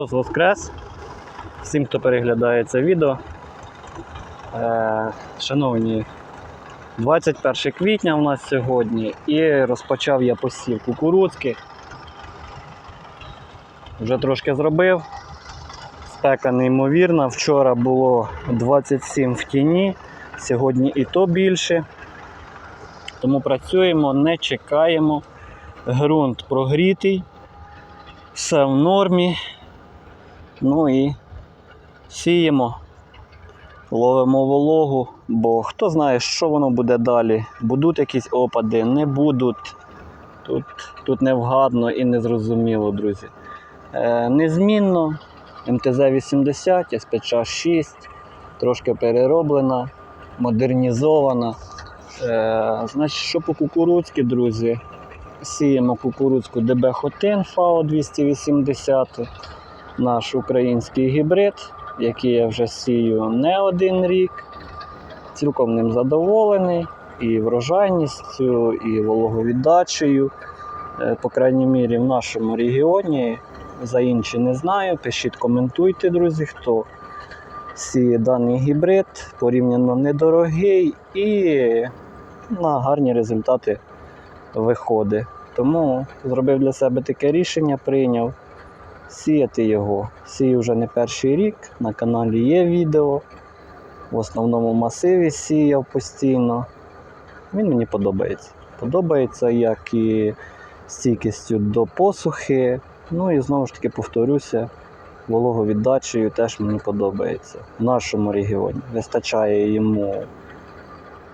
Воскрес! Всім, хто переглядає це відео. Е, шановні, 21 квітня у нас сьогодні і розпочав я посів кукурудзки. Вже трошки зробив. Спека неймовірна. Вчора було 27 в тіні, сьогодні і то більше. Тому працюємо, не чекаємо. Ґрунт прогрітий, все в нормі. Ну і сіємо, ловимо вологу, бо хто знає, що воно буде далі. Будуть якісь опади, не будуть. Тут, тут невгадно і незрозуміло, друзі. Е, незмінно МТЗ-80, СПЧ 6, трошки перероблена, модернізована. Е, значить, що по кукурудзьки, друзі, сіємо кукурудзку ДБ Хотин ФАО 280 наш український гібрид, який я вже сію не один рік. Цілком ним задоволений і врожайністю, і вологовіддачею. Е, По крайній мірі в нашому регіоні. За інші не знаю. Пишіть, коментуйте, друзі, хто сіє даний гібрид, порівняно недорогий і на гарні результати виходить. Тому зробив для себе таке рішення, прийняв сіяти його. Сію вже не перший рік, на каналі є відео. В основному масиві сіяв постійно. Він мені подобається. Подобається як і стійкістю до посухи. Ну і знову ж таки повторюся, вологовіддачею теж мені подобається. В нашому регіоні вистачає йому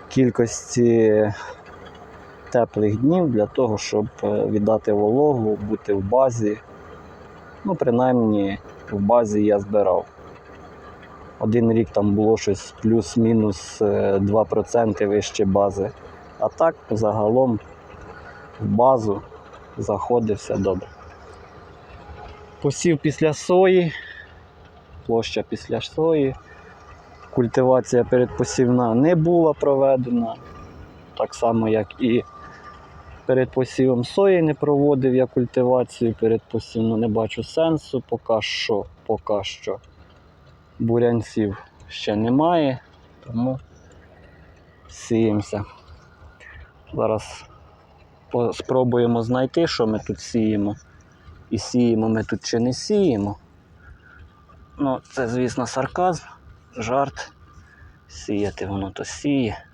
кількості теплих днів для того, щоб е, віддати вологу, бути в базі. Ну, принаймні, в базі я збирав. Один рік там було щось плюс-мінус е, 2% вище бази. А так, загалом, в базу заходить все добре. Посів після сої, площа після сої. Культивація передпосівна не була проведена. Так само, як і перед посівом сої не проводив я культивацію перед передпосівну, не бачу сенсу поки що, поки що. Бурянців ще немає, тому сіємося. Зараз спробуємо знайти, що ми тут сіємо. І сіємо ми тут чи не сіємо. Ну, це, звісно, сарказм, жарт. Сіяти воно то сіє.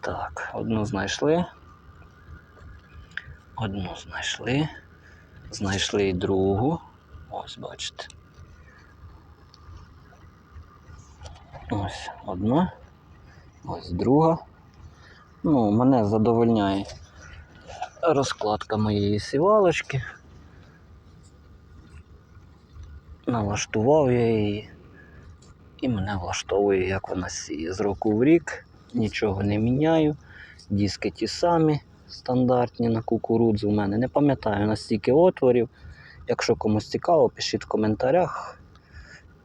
Так, одну знайшли. Одну знайшли. Знайшли і другу. Ось бачите. Ось одна. Ось друга. Ну, мене задовольняє розкладка моєї сівалочки. Налаштував я її. І мене влаштовує, як вона сіє. З року в рік нічого не міняю. Диски ті самі стандартні на кукурудзу в мене. Не пам'ятаю настільки отворів. Якщо комусь цікаво, пишіть в коментарях.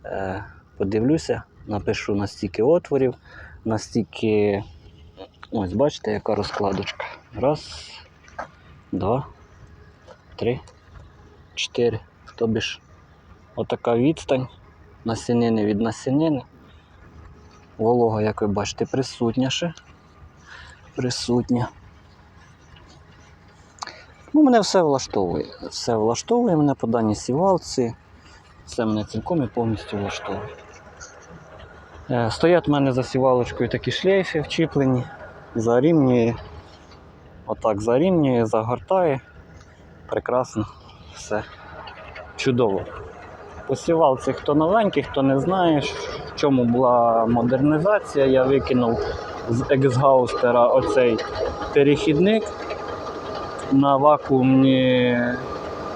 Е, подивлюся, напишу настільки отворів, настільки. Ось, бачите, яка розкладочка. Раз, два, три, чотири. Тобі ж отака відстань насінини від насінини. Волога, як ви бачите, присутня ще. Присутня. Ну, мене все влаштовує. Все влаштовує мене по даній сівалці. Все мене цілком і повністю влаштовує. Е, Стоять в мене за сівалочкою такі шлейфи вчіплені. Зарівнює. Отак зарівнює, загортає. Прекрасно. Все. Чудово. Посівав цих хто новенький, хто не знає, в чому була модернізація. Я викинув з ексгаустера оцей перехідник на вакуумні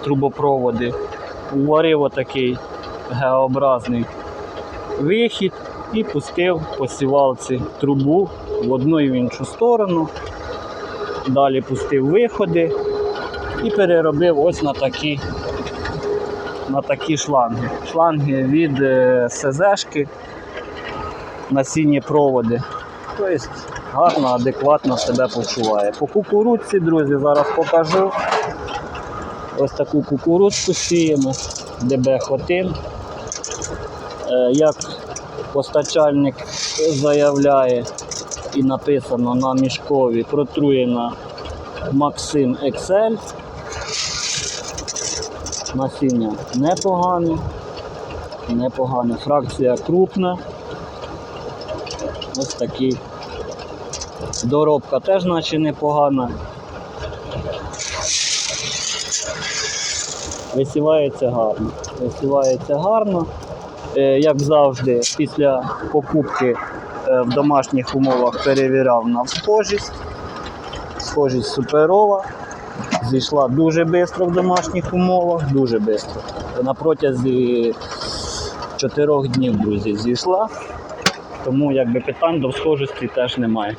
трубопроводи. Уварив отакий Г-образний вихід і пустив по трубу в одну і в іншу сторону. Далі пустив виходи і переробив ось на такі на такі шланги. Шланги від е, СЗшки на сіні проводи. Тобто гарно, адекватно себе почуває. По кукурудзці, друзі, зараз покажу. Ось таку кукурудзку сіємо. ДБ Хотин. Е, Як постачальник заявляє і написано на мішкові, протруєна Максим XL. Насіння непогане, непогане. Фракція крупна. Ось такий. Доробка теж наче непогана. Висівається гарно. Висівається гарно. Е, Як завжди, після покупки е, в домашніх умовах перевіряв на схожість. Схожість суперова. Зійшла дуже швидко в домашніх умовах, дуже швидко. На протязі чотирьох днів, друзі, зійшла. Тому якби питань до схожості теж немає.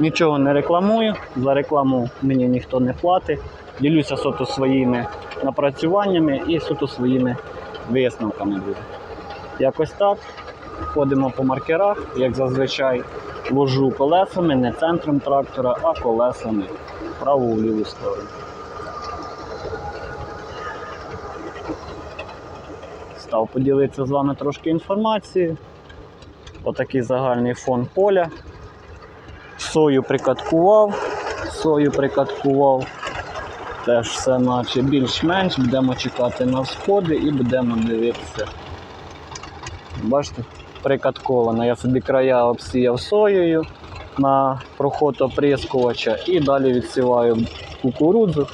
Нічого не рекламую, за рекламу мені ніхто не платить. Ділюся суто своїми напрацюваннями і суто своїми висновками. Друзі. Якось так. Ходимо по маркерах, як зазвичай, ложу колесами, не центром трактора, а колесами праву в ліву сторону. Став поділитися з вами трошки інформацією. Отакий загальний фон поля. Сою прикаткував, сою прикаткував. Теж все наче більш-менш, будемо чекати на всходи і будемо дивитися. Бачите, прикатковано. Я собі края обсіяв соєю на проход оприскувача і далі відсіваю кукурудзу,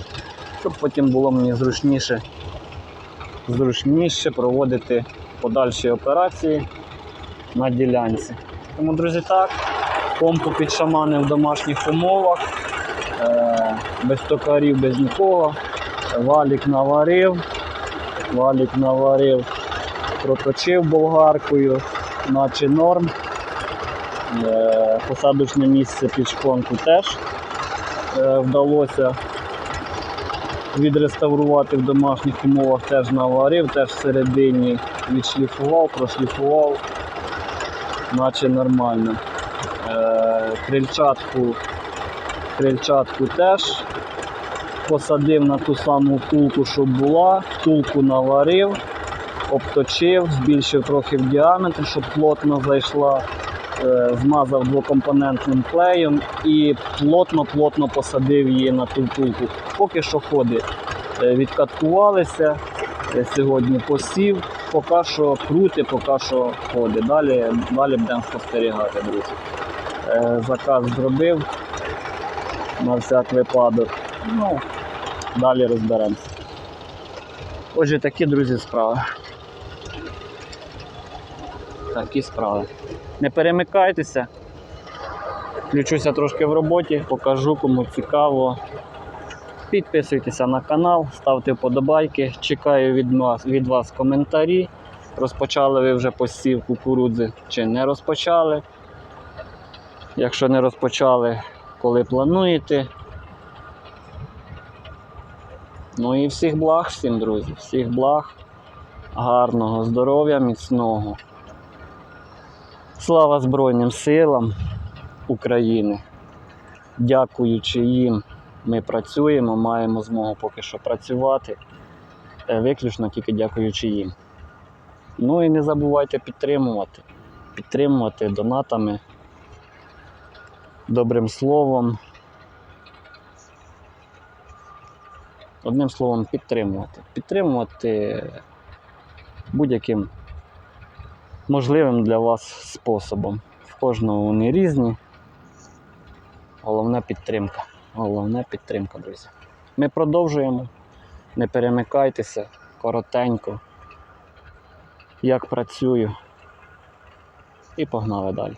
щоб потім було мені зручніше, зручніше проводити подальші операції на ділянці. Тому, друзі, так, помпу підшаманив в домашніх умовах, е, без токарів, без нікого. Валік наварив, валік наварив, проточив болгаркою, наче норм. Е, Посадочне місце під шпонку теж е, вдалося відреставрувати в домашніх умовах, теж наварив, теж всередині відшліфував, прошліфував, наче нормально. Крильчатку, крильчатку теж посадив на ту саму втулку, що була, втулку наварив, обточив, збільшив трохи в діаметр, щоб плотно зайшла, е, змазав двокомпонентним клеєм і плотно-плотно посадив її на ту втулку. Поки що ходи е, відкаткувалися. Е, Сьогодні посів, поки що крути, поки що ходи. Далі, далі будемо спостерігати, друзі. Е, Заказ зробив на всяк випадок. Ну, далі розберемося. Отже, такі, друзі, справи. Такі справи. Не перемикайтеся. Включуся трошки в роботі, покажу, кому цікаво. Підписуйтеся на канал, ставте вподобайки. Чекаю від вас, від вас коментарі. Розпочали ви вже посів кукурудзи чи не розпочали. Якщо не розпочали, коли плануєте. Ну і всіх благ всім, друзі, всіх благ, гарного здоров'я, міцного. Слава Збройним силам України. Дякуючи їм, ми працюємо, маємо змогу поки що працювати. Е, Виключно тільки дякуючи їм. Ну і не забувайте підтримувати. Підтримувати донатами, добрим словом. Одним словом, підтримувати. Підтримувати будь-яким можливим для вас способом. В кожного вони різні. Головна підтримка. Головна підтримка, друзі. Ми продовжуємо. Не перемикайтеся коротенько. Як працюю. І погнали далі.